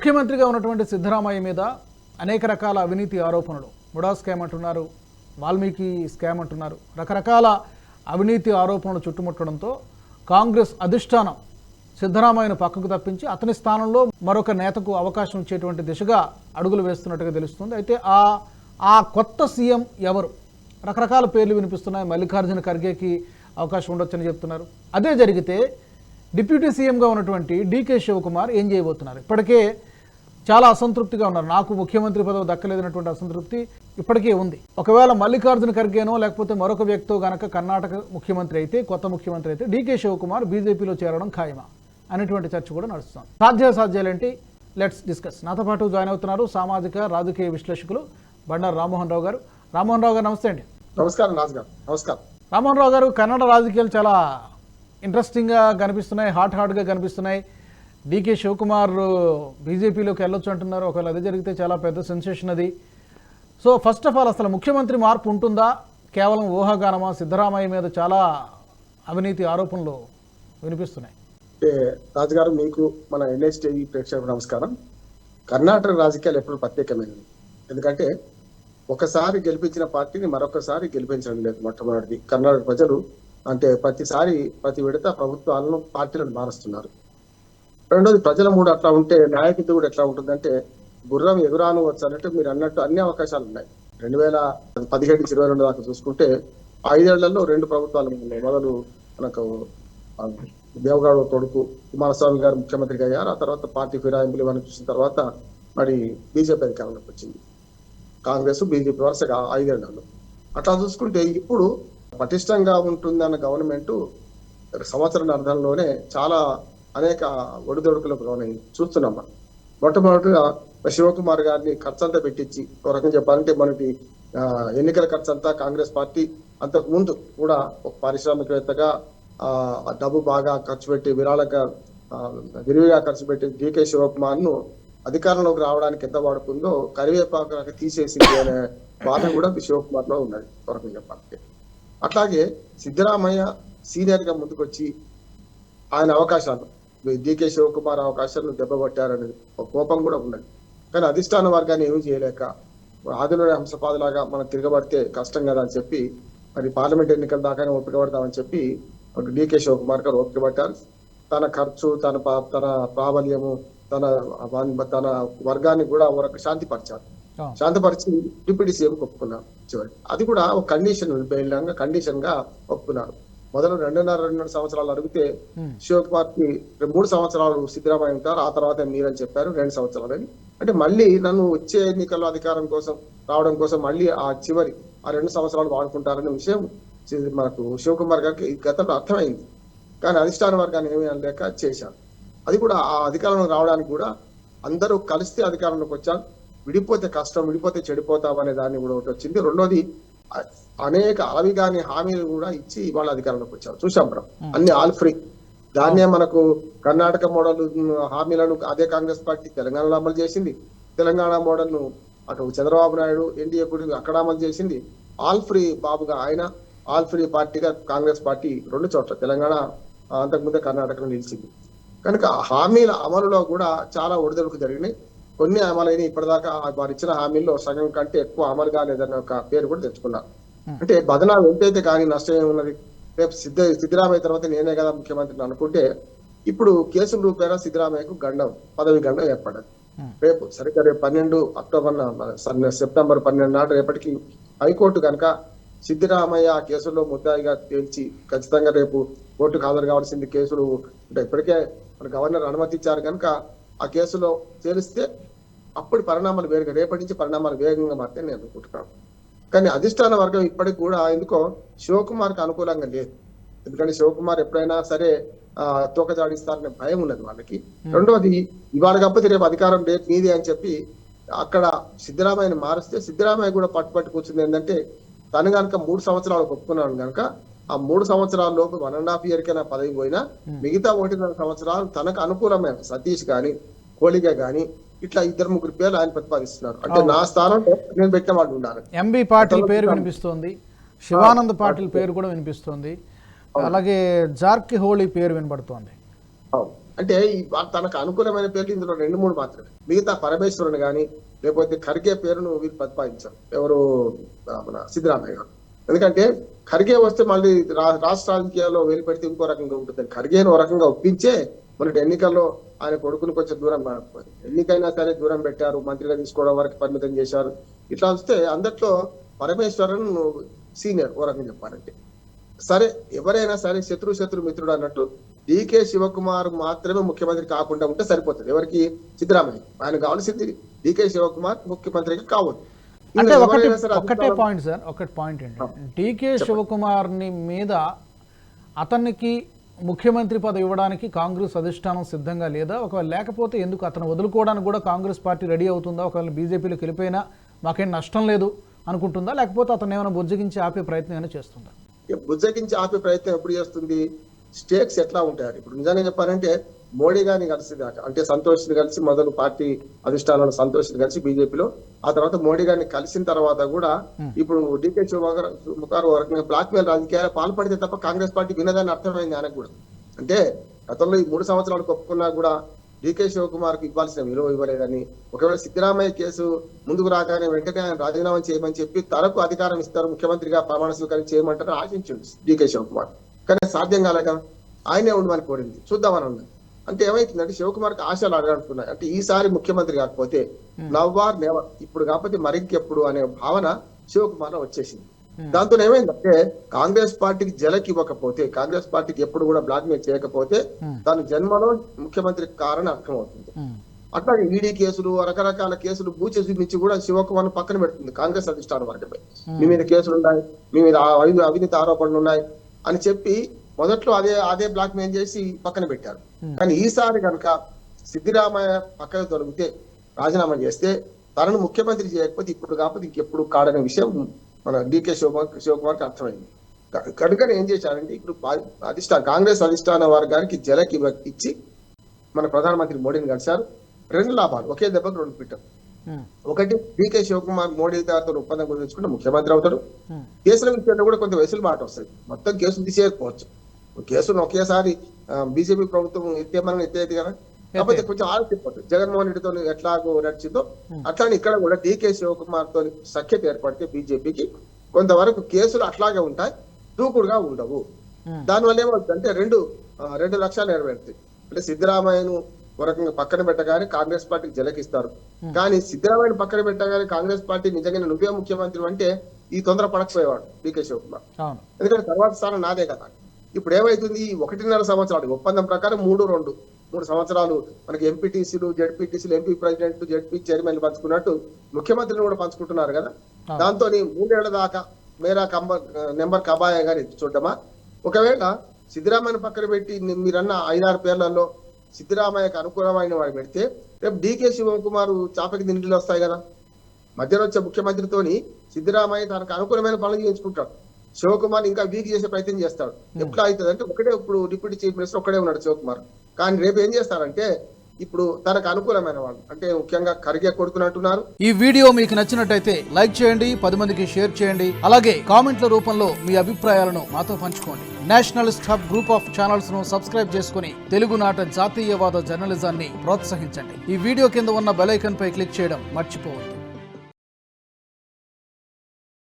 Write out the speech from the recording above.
ముఖ్యమంత్రిగా ఉన్నటువంటి సిద్ధరామయ్య మీద అనేక రకాల అవినీతి ఆరోపణలు. ముడా స్కామ్ అంటున్నారు వాల్మీకి స్కామ్ అంటున్నారు. రకరకాల అవినీతి ఆరోపణలు చుట్టుముట్టడంతో కాంగ్రెస్ అధిష్టానం సిద్ధరామయ్యను పక్కకు తప్పించి అతని స్థానంలో మరొక నేతకు అవకాశం ఇచ్చేటువంటి దిశగా అడుగులు వేస్తున్నట్టుగా తెలుస్తుంది. అయితే ఆ ఆ కొత్త సీఎం ఎవరు? రకరకాల పేర్లు వినిపిస్తున్నాయి. మల్లికార్జున ఖర్గేకి అవకాశం ఉండొచ్చని చెప్తున్నారు. అదే జరిగితే డిప్యూటీ సీఎంగా ఉన్నటువంటి డీకే శివకుమార్ ఏం చేయబోతున్నారు? ఇప్పటికే చాలా అసంతృప్తిగా ఉన్నారు. నాకు ముఖ్యమంత్రి పదవి దక్కలేదన్నటువంటి అసంతృప్తి ఇప్పటికే ఉంది. ఒకవేళ మల్లికార్జున ఖర్గేనో లేకపోతే మరొక వ్యక్తితో గనక కర్ణాటక ముఖ్యమంత్రి అయితే కొత్త ముఖ్యమంత్రి అయితే డీకే శివకుమార్ బీజేపీలో చేరడం ఖాయమా? అనేటువంటి చర్చ కూడా నడుస్తుంది. సాధ్యాసాధ్యాలేంటి? లెట్స్ డిస్కస్ నాతో పాటు జాయిన్ అవుతున్నారు సామాజిక రాజకీయ విశ్లేషకులు బండారు రామ్మోహన్ రావు గారు. రామ్మోహన్ రావు గారు నమస్తే అండి. నమస్కారం రాజు గారు నమస్కారం. రామ్మోహన్ రావు గారు కన్నడ రాజకీయాలు చాలా ఇంట్రెస్టింగ్గా కనిపిస్తున్నాయి హాట్ హాట్గా కనిపిస్తున్నాయి. డీకే శివకుమార్ బీజేపీలోకి వెళ్ళొచ్చు అంటున్నారు. ఒకవేళ అది జరిగితే చాలా పెద్ద సెన్సేషన్ అది. సో ఫస్ట్ ఆఫ్ ఆల్ అసలు ముఖ్యమంత్రి మార్పు ఉంటుందా? కేవలం ఊహాగానమా? సిద్ధరామయ్య మీద చాలా అవినీతి ఆరోపణలు వినిపిస్తున్నాయి. రాజుగారు మీకు మన ఎన్హెచ్ టీవీ ప్రేక్షకులకు నమస్కారం. కర్ణాటక రాజకీయాలు ఎప్పుడు ప్రత్యేకమైనవి. ఎందుకంటే ఒకసారి గెలిపించిన పార్టీని మరొకసారి గెలిపించడం లేదు మొట్టమొదటిది. కర్ణాటక ప్రజలు అంటే ప్రతిసారి ప్రతి విడత ప్రభుత్వాలను పార్టీలను మారుస్తున్నారు. రెండోది ప్రజల మూడు అట్లా ఉంటే నాయకుడు కూడా ఎట్లా ఉంటుందంటే గుర్రం ఎగురాను వచ్చు అన్నట్టు మీరు అన్నట్టు అన్ని అవకాశాలు ఉన్నాయి. రెండు వేల పదిహేడు నుంచి ఇరవై రెండు దాకా చూసుకుంటే ఐదేళ్ళలో రెండు ప్రభుత్వాలు ఉన్నాయి. మొదలు మనకు దేవగౌడ కొడుకు కుమారస్వామి గారు ముఖ్యమంత్రిగా అయ్యారు. ఆ తర్వాత పార్టీ ఫిరాయింపులు ఇవన్నీ చూసిన తర్వాత మరి బీజేపీ అధికారంలోకి వచ్చింది. కాంగ్రెస్ బీజేపీ వరుసగా ఐదేళ్ళలో. అట్లా చూసుకుంటే ఇప్పుడు పటిష్టంగా ఉంటుందన్న గవర్నమెంట్ సంవత్సరం అర్థంలోనే చాలా అనేక ఒడిదొడుకులకు లోనైంది చూస్తున్నాం మనం. మొట్టమొదటిగా శివకుమార్ గారిని ఖర్చంతా పెట్టించి ఒక రకం చెప్పాలంటే మనకి ఎన్నికల ఖర్చు అంతా కాంగ్రెస్ పార్టీ అంతకు ముందు కూడా ఒక పారిశ్రామికవేత్తగా ఆ డబ్బు బాగా ఖర్చు పెట్టి విరాళంగా విరివిగా ఖర్చు పెట్టి డికే శివకుమార్ను అధికారంలోకి రావడానికి ఎంత వాడుకుందో కరివేపాకు తీసేసింది అనే బాధ కూడా శివకుమార్లో ఉన్నది. కొరకు చెప్పాలంటే అట్లాగే సిద్ధరామయ్య సీనియర్గా ముందుకొచ్చి ఆయన అవకాశాలు డికే శివకుమార్ అవకాశాలను ఒక కోపం కూడా ఉన్నది. కానీ అధిష్టాన వర్గాన్ని ఏమీ చేయలేక ఆదిలోని హంసపాదలాగా మనం తిరగబడితే కష్టం కదా అని చెప్పి మరి పార్లమెంట్ ఎన్నికల దాకానే ఓపిక పడతామని చెప్పి డికే శివకుమార్ గారు ఓపిక పట్టారు. తన ఖర్చు తన తన ప్రాబల్యము తన తన వర్గాన్ని కూడా ఒక శాంతిపరిచారు. శాంతపరిచి డిప్యూటీ సీఎం ఒప్పుకున్నారు. చివరి అది కూడా ఒక కండిషన్ బేలంగా కండిషన్గా ఒప్పుకున్నారు. మొదలు రెండున్నర రెండున్నర సంవత్సరాలు అడిగితే Hmm. శివకుమార్కి మూడు సంవత్సరాలు సిద్ధరామయ్య ఉంటారు. ఆ తర్వాత మీరని చెప్పారు రెండు సంవత్సరాలు అని. అంటే మళ్ళీ నన్ను వచ్చే ఎన్నికల్లో అధికారం కోసం రావడం కోసం మళ్ళీ ఆ చివరి ఆ రెండు సంవత్సరాలు వాడుకుంటారనే విషయం మనకు శివకుమార్ గారికి ఈ గతంలో అర్థమైంది. కానీ అధిష్టాన వర్గాన్ని ఏమీ అనలేక చేశారు. అది కూడా ఆ అధికారంలో రావడానికి కూడా అందరూ కలిస్తే అధికారంలోకి వచ్చారు విడిపోతే కష్టం విడిపోతే చెడిపోతాం అనే దాన్ని కూడా ఒకటి వచ్చింది. రెండోది అనేక అలవి కాని హామీలు కూడా ఇచ్చి ఇవాళ అధికారంలోకి వచ్చారు. చూసాం మనం. అన్ని ఆల్ ఫ్రీ. దాన్నే మనకు కర్ణాటక మోడల్ హామీలను అదే కాంగ్రెస్ పార్టీ తెలంగాణలో అమలు చేసింది. తెలంగాణ మోడల్ను అటు చంద్రబాబు నాయుడు ఎన్డీఏ కూడా అక్కడ అమలు చేసింది. ఆల్ ఫ్రీ బాబుగా ఆయన ఆల్ ఫ్రీ పార్టీగా కాంగ్రెస్ పార్టీ రెండు చోట్ల తెలంగాణ అంతకుముందే కర్ణాటకలో నిలిచింది. కనుక హామీల అమలులో కూడా చాలా ఒడిదొడుకు జరిగినాయి. కొన్ని అమలైన ఇప్పటిదాకా వారు ఇచ్చిన హామీల్లో సగం కంటే ఎక్కువ అమలు కాలేదన్న ఒక పేరు కూడా తెచ్చుకున్నారు అంటే బదనాలు ఎంతైతే కానీ నష్టం ఏమున్నది రేపు సిద్ధ సిద్ధరామయ్య తర్వాత నేనే కదా ముఖ్యమంత్రిని అనుకుంటే ఇప్పుడు కేసుల రూపేణా సిద్ధరామయ్యకు గండం పదవి గండం ఏర్పడదు. రేపు సరిగ్గా రేపు పన్నెండు అక్టోబర్ సెప్టెంబర్ పన్నెండు నాడు రేపటికి హైకోర్టు కనుక సిద్ధరామయ్య ఆ కేసులో ముద్దాయిగా తేల్చి ఖచ్చితంగా రేపు కోర్టుకు హాజరు కావాల్సింది కేసులు అంటే ఇప్పటికే మన గవర్నర్ అనుమతి ఇచ్చారు కనుక ఆ కేసులో తేలిస్తే అప్పుడు పరిణామాలు వేరుగా రేపటి నుంచి పరిణామాలు వేగంగా మారితే నేను అనుకుంటున్నాను. కానీ అధిష్టాన వర్గం ఇప్పటికి కూడా ఎందుకో శివకుమార్కి అనుకూలంగా లేదు. ఎందుకంటే శివకుమార్ ఎప్పుడైనా సరే ఆ తోక జాడిస్తారనే భయం ఉన్నది వాళ్ళకి. రెండోది ఇవాళ కాకపోతే రేపు అధికారం రేపు మీది అని చెప్పి అక్కడ సిద్ధరామయ్యని మారిస్తే సిద్ధరామయ్య కూడా పట్టుపట్టు కూర్చుంది ఏంటంటే తను కనుక మూడు సంవత్సరాలు ఒప్పుకున్నాను కనుక ఆ మూడు సంవత్సరాల లోపు వన్ అండ్ హాఫ్ ఇయర్ కైనా పదవి పోయినా మిగతా ఒకటిన్నర సంవత్సరాలు తనకు అనుకూలమైన సతీష్ గాని కోలిగ గాని ఇట్లా ఇద్దరు ముగ్గురు పేర్లు ఆయన ప్రతిపాదిస్తున్నారు. అంటే నా స్థానంలో నేను పెట్టిన వాళ్ళు ఉండాలి. ఎంబీ పాటిల్ పేరు వినిపిస్తోంది. శివానంద్ పాటిల్ పేరు కూడా వినిపిస్తోంది. అలాగే జార్కి హోళీ పేరు వినబడుతోంది. అంటే తనకు అనుకూలమైన పేర్లు ఇందులో రెండు మూడు మాత్రమే. మిగతా పరమేశ్వరుని గాని లేకపోతే ఖర్గే పేరును వీరు ప్రతిపాదించారు. ఎవరు? మన సిద్ధరామయ్య గారు. ఎందుకంటే ఖర్గే వస్తే మళ్ళీ రాష్ట్ర రాజకీయాల్లో వేలు పెడితే ఇంకో రకంగా ఉంటుంది ఖర్గేను ఓ రకంగా ఒప్పించే మొన్నటి ఎన్నికల్లో ఆయన కొడుకుని కొంచెం దూరం ఎన్నికైనా సరే దూరం పెట్టారు మంత్రిగా తీసుకోవడం వరకు పరిమితం చేశారు. ఇట్లా వస్తే అందట్లో పరమేశ్వరన్ సీనియర్ ఓ రకంగా చెప్పాలంటే. సరే ఎవరైనా సరే శత్రు శత్రు మిత్రుడు అన్నట్టు డికే శివకుమార్ మాత్రమే ముఖ్యమంత్రి కాకుండా ఉంటే సరిపోతుంది. ఎవరికి? సిద్ధరామయ్య ఆయన కావాల్సింది డికే శివకుమార్ ముఖ్యమంత్రిగా కావద్దు అంటే ఒకటి ఒకటే పాయింట్ సార్ ఒకటి పాయింట్ ఏంటంటే టీకే శివకుమార్ని మీద అతనికి ముఖ్యమంత్రి పదవి ఇవ్వడానికి కాంగ్రెస్ అధిష్టానం సిద్ధంగా లేదా? ఒకవేళ లేకపోతే ఎందుకు అతను వదులుకోవడానికి కూడా కాంగ్రెస్ పార్టీ రెడీ అవుతుందా? ఒకవేళ బీజేపీలోకి వెళ్ళిపోయినా మాకేం నష్టం లేదు అనుకుంటుందా? లేకపోతే అతను ఏమైనా బుజ్జగించి ఆపే ప్రయత్నం ఏమైనా చేస్తుందా? బుజ్జగించి ఆపే ప్రయత్నం ఎప్పుడు చేస్తుంది? స్టేక్స్ ఎట్లా ఉంటాయి? ఇప్పుడు నిజంగా చెప్పాలంటే మోడీ గారిని కలిసి అంటే సంతోష్ కలిసి మొదలు పార్టీ అధిష్టానంలో సంతోష్ కలిసి బీజేపీలో ఆ తర్వాత మోడీ గారిని కలిసిన తర్వాత కూడా ఇప్పుడు డికే శివకుమార్ బ్లాక్ మెయిల్ రాజకీయాలు పాల్పడితే తప్ప కాంగ్రెస్ పార్టీ వినదని అర్థమైంది ఆయనకు కూడా. అంటే గతంలో ఈ మూడు సంవత్సరాలు ఒప్పుకున్నా కూడా డికే శివకుమార్కు ఇవ్వాల్సిన విలువ ఇవ్వలేదని ఒకవేళ సిద్ధరామయ్య కేసు ముందుకు రాగానే వెంటనే ఆయన రాజీనామా చేయమని చెప్పి తనకు అధికారం ఇస్తారు ముఖ్యమంత్రిగా ప్రమాణ స్వీకారం చేయమంటారు ఆశించిండు డికే శివకుమార్. కానీ సాధ్యం కాలేక ఆయనే ఉండమని కోరింది. చూద్దామని అన్నది అంటే ఏమైతుందంటే శివకుమార్కి ఆశలు అడగడుతున్నాయి అంటే ఈసారి ముఖ్యమంత్రి కాకపోతే నవ్వార్ నెవర్ ఇప్పుడు కాకపోతే మరింకెప్పుడు అనే భావన శివకుమార్ వచ్చేసింది. దాంతో ఏమైందంటే కాంగ్రెస్ పార్టీకి జలకి ఇవ్వకపోతే కాంగ్రెస్ పార్టీకి ఎప్పుడు కూడా బ్లాక్ మెయిల్ చేయకపోతే తన జన్మలో ముఖ్యమంత్రి కారణం అర్థమవుతుంది. అట్లాగే ఈడీ కేసులు రకరకాల కేసులు బూచి చూపించి కూడా శివకుమార్ పక్కన పెడుతుంది కాంగ్రెస్ అధిష్టానం వర్గపై మీ మీద కేసులు ఉన్నాయి మీ మీద అవి- అవినీతి ఆరోపణలు ఉన్నాయి అని చెప్పి మొదట్లో అదే అదే బ్లాక్ మెయిల్ చేసి పక్కన పెట్టారు. కానీ ఈసారి కనుక సిద్ధిరామయ్య పక్కన తొలగితే రాజీనామా చేస్తే తనను ముఖ్యమంత్రి చేయకపోతే ఇప్పుడు కాకపోతే ఇంకెప్పుడు కాడనే విషయం మన డికే శివకుమార్ శివకుమార్కి అర్థమైంది. క- కనుకనే ఏం చేశారంటే ఇప్పుడు అధిష్టాన కాంగ్రెస్ అధిష్టాన వర్గానికి జలకి ఇచ్చి మన ప్రధానమంత్రి మోడీని కలిశారు. రెండు లాభాలు ఒకే దెబ్బకు రెండు పిట్టారు ఒకటి డికే శివకుమార్ మోడీ గారితో ఒప్పందం కుదుర్చుకుంటే ముఖ్యమంత్రి అవుతారు కేసుల విషయంలో కూడా కొంత వెసులుబాటు వస్తుంది. మొత్తం కేసులు తీసేయకపోవచ్చు. కేసులు ఒకేసారి బీజేపీ ప్రభుత్వం ఎత్తేమని ఎత్తేది కదా? కాకపోతే కొంచెం ఆలోచిపోతుంది జగన్మోహన్ రెడ్డితో ఎట్లాగో నడిచిందో అట్లానే ఇక్కడ కూడా డికే శివకుమార్తో సఖ్యత ఏర్పడితే బీజేపీకి కొంతవరకు కేసులు అట్లాగే ఉంటాయి దూకుడుగా ఉండవు. దానివల్ల ఏమవుతుందంటే రెండు రెండు లక్షలు నెరవేరుతాయి. అంటే సిద్ధరామయ్యను ఒక రకంగా పక్కన పెట్టగానే కాంగ్రెస్ పార్టీకి జలకిస్తారు. కానీ సిద్ధరామయ్యను పక్కన పెట్టగానే కాంగ్రెస్ పార్టీ నిజంగా నువ్వే ముఖ్యమంత్రి అంటే ఈ తొందర పడకపోయేవాడు డికే శివకుమార్. ఎందుకంటే తర్వాత స్థానం నాదే కదా. ఇప్పుడు ఏమైతుంది ఒకటిన్నర సంవత్సరాలు. ఒప్పందం ప్రకారం మూడు రెండు. మూడు సంవత్సరాలు మనకి ఎంపీటీసీలు జడ్పీటీసీలు ఎంపీ ప్రెసిడెంట్ జడ్పీ చైర్మన్ పంచుకున్నట్టు ముఖ్యమంత్రిని కూడా పంచుకుంటున్నారు కదా? దాంతో మూడేళ్ళ దాకా మేరా కంబ నెంబర్ కబాయా గారి చూడమా ఒకవేళ సిద్ధరామయ్య పక్కన పెట్టి మీరన్న ఐదారు పేర్లలో సిద్ధరామయ్యకు అనుకూలమైన వాడు పెడితే రేపు డీకే శివకుమార్ చాపకి దిండిలు వస్తాయి కదా? మధ్యలో వచ్చే ముఖ్యమంత్రితోని సిద్ధరామయ్య తనకు అనుకూలమైన పనులు చేయించుకుంటాడు. శివకుమార్ ఇంకా వీక్ చేసే ప్రయత్నం చేస్తాడు. ఎట్లా అవుతుంది అంటే ఒకటే ఇప్పుడు డిప్యూటీ చీఫ్ మినిస్టర్ ఒకడే ఉన్నాడు శివకుమార్. కానీ రేపు ఏం చేస్తారంటే ఇప్పుడు తనకు అనుకూలమైన వాళ్ళు అంటే ముఖ్యంగా ఖర్గే కొడుకున్నట్టున్నారు ఈ వీడియో మీకు నచ్చినట్టయితే లైక్ చేయండి పది మందికి షేర్ చేయండి. అలాగే కామెంట్ల రూపంలో మీ అభిప్రాయాలను మాతో పంచుకోండి. నేషనలిస్ట్ హబ్ గ్రూప్ ఆఫ్ ఛానల్స్ను సబ్స్క్రైబ్ చేసుకుని తెలుగునాట జాతీయవాద జర్నలిజాన్ని ప్రోత్సహించండి. ఈ వీడియో కింద ఉన్న బెల్ ఐకాన్ పై క్లిక్ చేయడం మర్చిపోవద్దు.